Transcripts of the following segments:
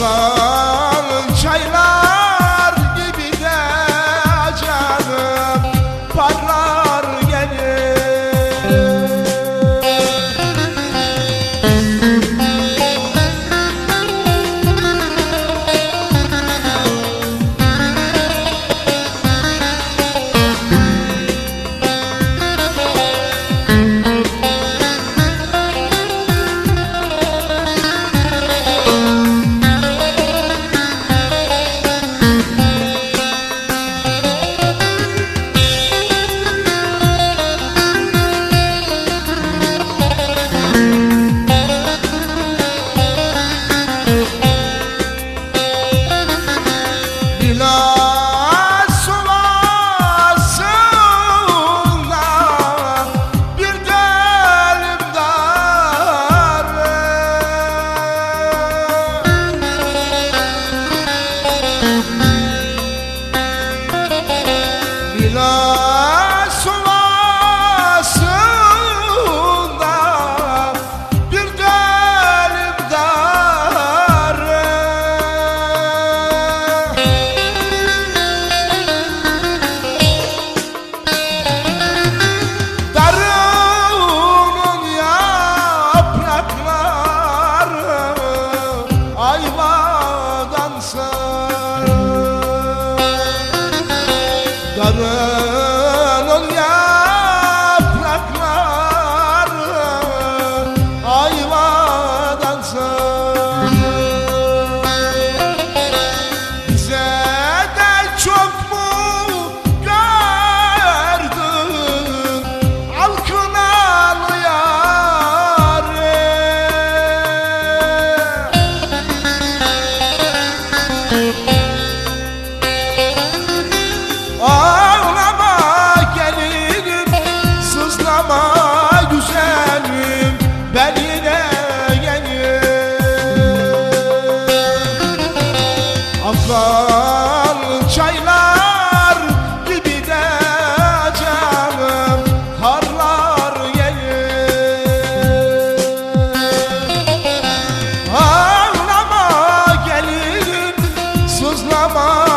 love. My mama.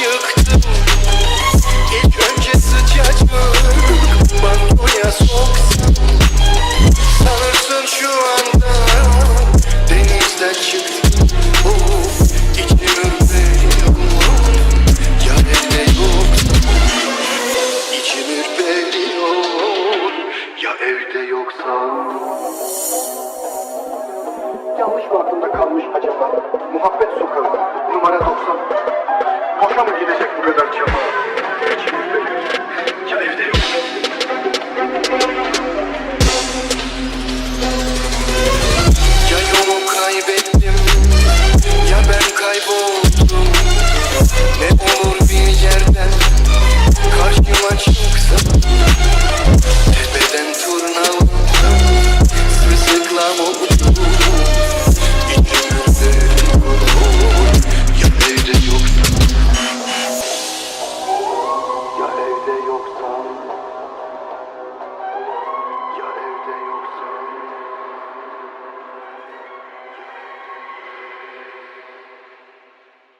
İlk önce sıcacık Banyoya soksam. Sanırsın şu anda Denizden çıktım. İçim ürperiyor Yar elde yoksa İçim ürperiyor Ya evde yoksa Yanlış mı aklımda kalmış acaba? Muhabbet sokağı numara 90 প্রথম